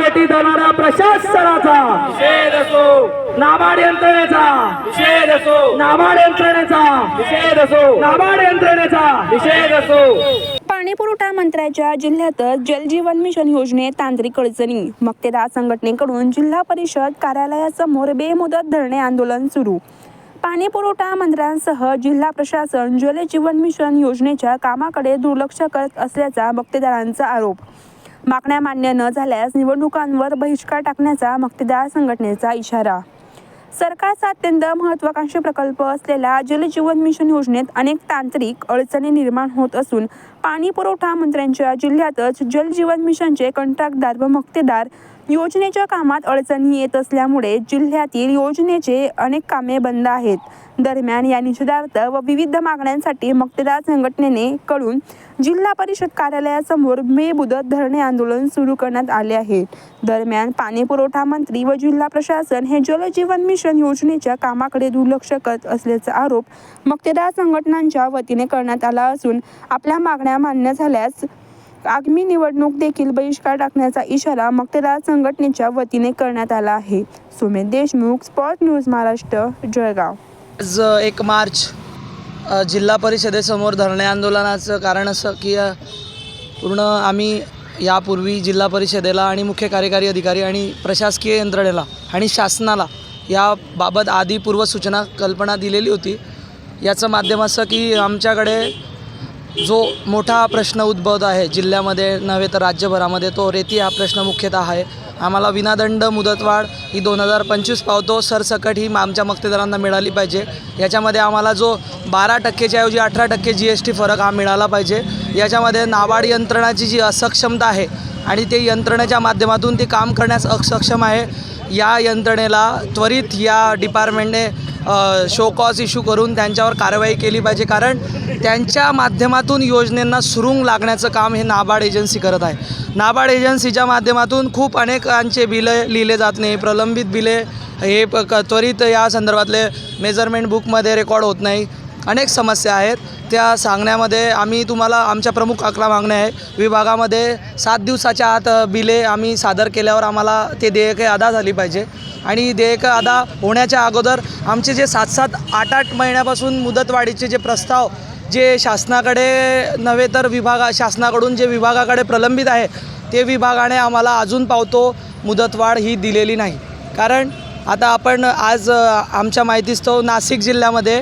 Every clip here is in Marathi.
वेटी धरणाऱ्या प्रशासनाचा निषेध असो. नाबार्ड यंत्रणेचा. निषेध असो. नाबार्ड यंत्रणेचा. निषेध असो. नाबार्ड यंत्रणेचा. निषेध असो. पाणीपुरवठा मंत्र्याच्या जिल्ह्यातच जलजीवन मिशन योजनेत तांत्रिक अडचणी. मक्तेदार संघटनेकडून जिल्हा परिषद कार्यालयासमोर बेमुदत धरणे आंदोलन सुरू. पाणीपुरवठा मंत्र्यांसह जिल्हा प्रशासन जलजीवन मिशन योजनेच्या कामाकडे दुर्लक्ष करत असल्याचा मक्तेदारांचा आरोप. मागण्या मान्य न झाल्यास निवडणुकांवर बहिष्कार टाकण्याचा मक्तेदार संघटनेचा इशारा. सरकारचा अत्यंत महत्वाकांक्षी प्रकल्प असलेल्या जलजीवन मिशन योजनेत अनेक तांत्रिक अडचणी निर्माण होत असून पाणी पुरवठा मंत्र्यांच्या जिल्ह्यातच जलजीवन मिशनचे कंत्राटदार व मक्तेदार योजनेच्या कामात अडचणी येत असल्यामुळे जिल्ह्यातील योजनेचे अनेक कामे बंद आहेत. दरम्यान या निषेधार्थ व विविध मागण्यांसाठी मक्तेदार संघटनेने कडून जिल्हा परिषद कार्यालयासमोर मे बेमुदत धरणे आंदोलन सुरू करण्यात आले आहे. दरम्यान पाणी पुरवठा मंत्री व जिल्हा प्रशासन हे जलजीवन मिशन योजनेच्या कामाकडे दुर्लक्ष करत असल्याचा आरोप मक्तेदार संघटनांच्या वतीने करण्यात आला असून आपल्या मागण्या मान्य झाल्यास आगामी निवडणूक देखील बहिष्कार टाकण्याचा इशारा मक्तेदार संघटनेच्या वतीने करण्यात आला आहे. Sumedh Deshmukh spot news Maharashtra Jalgaon. आज एक मार्च जिल्हा परिषदेसमोर धरणे आंदोलनाचं कारण असं की पूर्ण आम्ही यापूर्वी जिल्हा परिषदेला आणि मुख्य कार्यकारी अधिकारी आणि प्रशासकीय यंत्रणेला आणि शासनाला याबाबत आधी पूर्वसूचना कल्पना दिलेली होती. याचं माध्यम असं की आमच्याकडे जो मोठा प्रश्न उद्भवत आहे जिल्ह्यामध्ये नव्हे तर राज्यभरामध्ये तो रेती हा प्रश्न मुख्यतः आहे. आम्हाला विनादंड मुदतवाढ ही दोन हजार पंचवीस पावतो. सरसकट ही आमच्या मक्तेदारांना मिळाली पाहिजे. याच्यामध्ये आम्हाला जो बारा टक्केच्या ऐवजी अठरा टक्के जी एस टी फरक हा मिळाला पाहिजे. याच्यामध्ये नाबार्ड यंत्रणाची जी असक्षमता आहे आणि ते यंत्रणेच्या माध्यमातून ते काम करण्यास असक्षम आहे. या यंत्रणेला त्वरित या डिपार्टमेंटने शो कॉज इश्यू करून त्यांच्यावर कारवाई केली पाहिजे. कारण त्यांच्या माध्यमातून योजनेंना सुरुंग लागण्याचं काम हे नाबार्ड एजन्सी करत आहे. नाबार्ड एजन्सीच्या माध्यमातून खूप अनेकांचे बिले लिहिले जात नाही. प्रलंबित बिले हे प क त्वरित या संदर्भातले मेजरमेंट बुकमध्ये रेकॉर्ड होत नाही. अनेक समस्या आहेत. त्या सांगण्यामध्ये आम्ही तुम्हाला आमच्या प्रमुख अकरा मागण्या आहे. विभागामध्ये सात दिवसाच्या आत बिले आम्ही सादर केल्यावर आम्हाला ते देयके अदा झाली पाहिजे. आणि देयक अदा होण्याच्या अगोदर आमचे जे सात सात आठ आठ महिन्यापासून मुदतवाढीचे जे प्रस्ताव जे शासनाकडे नव्हे तर विभागा शासनाकडून जे विभागाकडे प्रलंबित आहे ते विभागाने आम्हाला अजून पावतो मुदतवाढ ही दिलेली नाही. कारण आता आपण आज आमच्या माहितीस्तव नाशिक जिल्ह्यामध्ये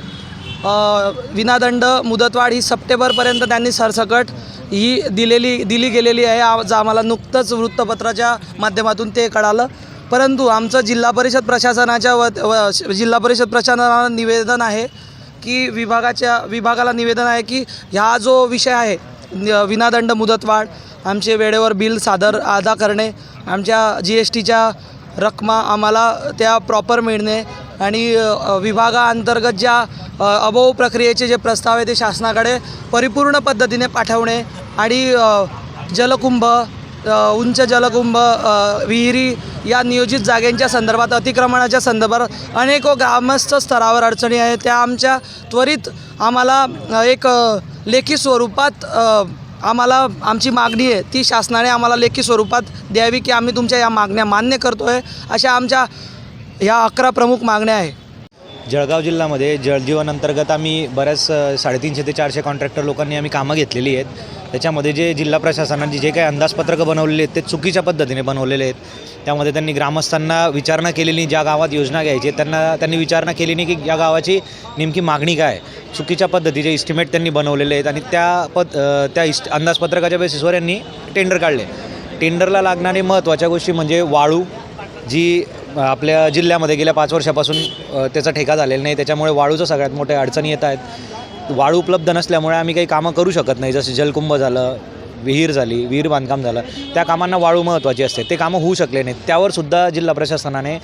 विनादंड मुदतवाढ ही सप्टेंबरपर्यंत त्यांनी सरसकट ही दिलेली दिली गेलेली आहे. आज आम्हाला नुकतंच वृत्तपत्राच्या माध्यमातून ते कळालं. परंतु आमचं जिल्हा परिषद प्रशासनाच्या व जिल्हा परिषद प्रशासनाला निवेदन आहे की विभागाच्या विभागाला निवेदन आहे की ह्या जो विषय आहे विनादंड मुदतवाढ आमचे वेळेवर बिल सादर अदा करणे आमच्या जी एस टीच्या रकमा आम्हाला त्या प्रॉपर मिळणे आणि विभागाअंतर्गत ज्या अभव अभाव प्रक्रियेचे जे प्रस्ताव आहे ते शासनाकडे परिपूर्ण पद्धतीने पाठवणे आणि जलकुंभ उंच जलकुंभ विहिरी या नियोजित जागेंच्या संदर्भात अतिक्रमणाच्या संदर्भात अनेक ग्रामस्थ स्तरावर अडचणी आहेत. त्या आमच्या त्वरित आम्हाला एक लेखी स्वरूपात आम्हाला आमची मागणी आहे. ती शासनाने आम्हाला लेखी स्वरूपात द्यावी की आम्ही तुमच्या या मागण्या मान्य करतो आहे अशा आमच्या ह्या अकरा प्रमुख मागण्या आहे जळगाव जिल्ह्यामध्ये जलजीवन अंतर्गत आम्ही बऱ्याच साडेतीनशे ते चारशे कॉन्ट्रॅक्टर लोकांनी आम्ही कामं घेतलेली आहेत. त्याच्यामध्ये जे जिल्हा प्रशासनाने जे काही अंदाजपत्रकं बनवलेले आहेत ते चुकीच्या पद्धतीने बनवलेले आहेत. त्यामध्ये त्यांनी ग्रामस्थांना विचारणा केलेली ज्या गावात योजना घ्यायची त्यांना त्यांनी विचारणा केली नाही की या गावाची नेमकी मागणी काय आहे. चुकीच्या पद्धतीचे इस्टिमेट त्यांनी बनवलेले आहेत आणि त्या पद त्या इस्ट अंदाजपत्रकाच्या बेसिसवर यांनी टेंडर काढले. टेंडरला लागणारे महत्त्वाच्या गोष्टी म्हणजे वाळू जी आपल्या जिल्ह्यामध्ये गेल्या पाच वर्षापासून त्याचा ठेका झालेला नाही. त्याच्यामुळे वाळूचं सगळ्यात मोठ्या अडचणी येत आहेत. वाळू उपलब्ध नसल्यामुळे आम्ही काही कामं करू शकत नाही. जसं जलकुंभ झालं विहीर झाली विहीर बांधकाम झालं. त्या कामांना वाळू महत्त्वाची असते. ते कामं होऊ शकले नाहीत. त्यावर सुद्धा जिल्हा प्रशासनाने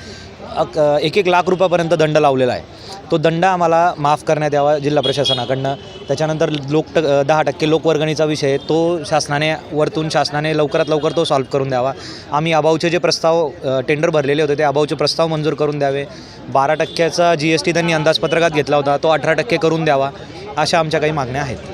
अक एक एक लाख रुपयापर्यंत दंड लावलेला आहे. तो दंड आम्हाला माफ करण्यात यावा जिल्हा प्रशासनाकडनं. त्याच्यानंतर लोक ट दहा टक्के लोकवर्गणीचा विषय आहे, तो शासनाने वरतून शासनाने लवकरात लवकर तो सॉल्व्ह करून द्यावा. आम्ही अभावचे जे प्रस्ताव टेंडर भरलेले होते ते अभावचे प्रस्ताव मंजूर करून द्यावे. बारा टक्क्याचा जी एस टी त्यांनी अंदाजपत्रकात घेतला होता. तो अठरा टक्के करून द्यावा अशा आमच्या काही मागण्या आहेत.